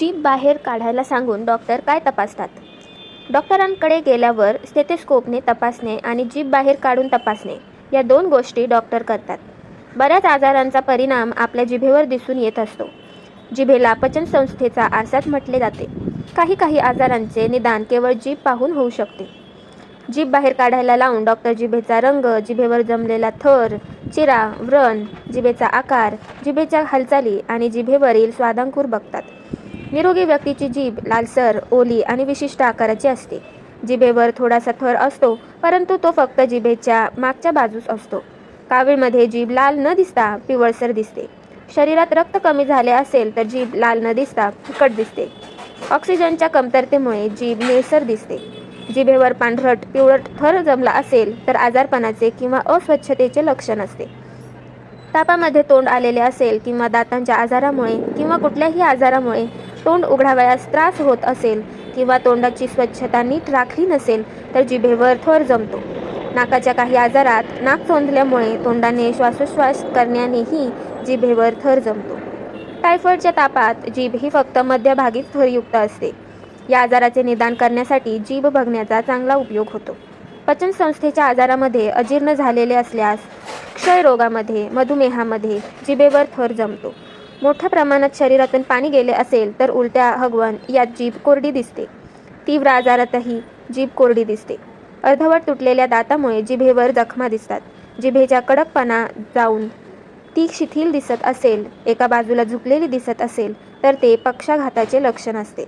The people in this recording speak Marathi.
जीभ बाहेर काढायला सांगून डॉक्टर काय तपासतात? डॉक्टरांकडे गेल्यावर स्टेथोस्कोपने तपासणे आणि जीभ बाहेर काढून तपासणे या दोन गोष्टी डॉक्टर करतात. बऱ्याच आजारांचा परिणाम आपल्या जिभेवर दिसून येत असतो. जिभेला पचनसंस्थेचा आरसाच म्हटले जाते. काही काही आजारांचे निदान केवळ जीभ पाहून होऊ शकते. जीभ बाहेर काढायला लावून डॉक्टर जिभेचा रंग जिभेवर जमलेला थर चिरा व्रण जिभेचा आकार जिभेच्या हालचाली आणि जिभेवरील स्वादांकूर बघतात. निरोगी व्यक्तीची जीभ लालसर ओली आणि विशिष्ट आकाराची असते. जिभेवर थोडासा थर असतो परंतु तो फक्त जिभेच्या मागच्या बाजूस असतो. कावीळमध्ये जीभ लाल न दिसता पिवळसर दिसते. शरीरात रक्त कमी झाले असेल तर जीभ लाल न दिसता फिकट दिसते. ऑक्सिजनच्या कमतरतेमुळे जीभ निळसर दिसते. जिभेवर पांढरट पिवळट थर जमला असेल तर आजारपणाचे किंवा अस्वच्छतेचे लक्षण असते. तापामध्ये तोंड आलेले असेल किंवा दातांच्या आजारामुळे किंवा कुठल्याही आजारामुळे तोंड उघडावयास त्रास होत असेल किंवा तोंडाची स्वच्छता नीट राखली नसेल तर जिभेवर थर जमतो. नाकाच्या काही आजारात नाक चोंदल्यामुळे तोंडाने श्वासोश्वास करण्यानेही जिभेवर थर जमतो. टायफॉईडच्या तापात जीभ ही फक्त मध्यभागीच थरयुक्त असते. या आजाराचे निदान करण्यासाठी जीभ बघण्याचा चांगला उपयोग होतो. पचनसंस्थेच्या आजारामध्ये अजीर्ण झालेले असल्यास क्षयरोगामध्ये मधुमेहामध्ये जिभेवर थर जमतो. मोठ्या प्रमाणात शरीरातून पाणी गेले असेल तर उलट्या हगवण यात जीभ कोरडी दिसते. तीव्र आजारातही जीभ कोरडी दिसते. अर्धवट तुटलेल्या दातामुळे जिभेवर जखमा दिसतात. जिभेच्या कडकपणा जाऊन ती शिथिल दिसत असेल एका बाजूला झुकलेली दिसत असेल तर ते पक्षाघाताचे लक्षण असते.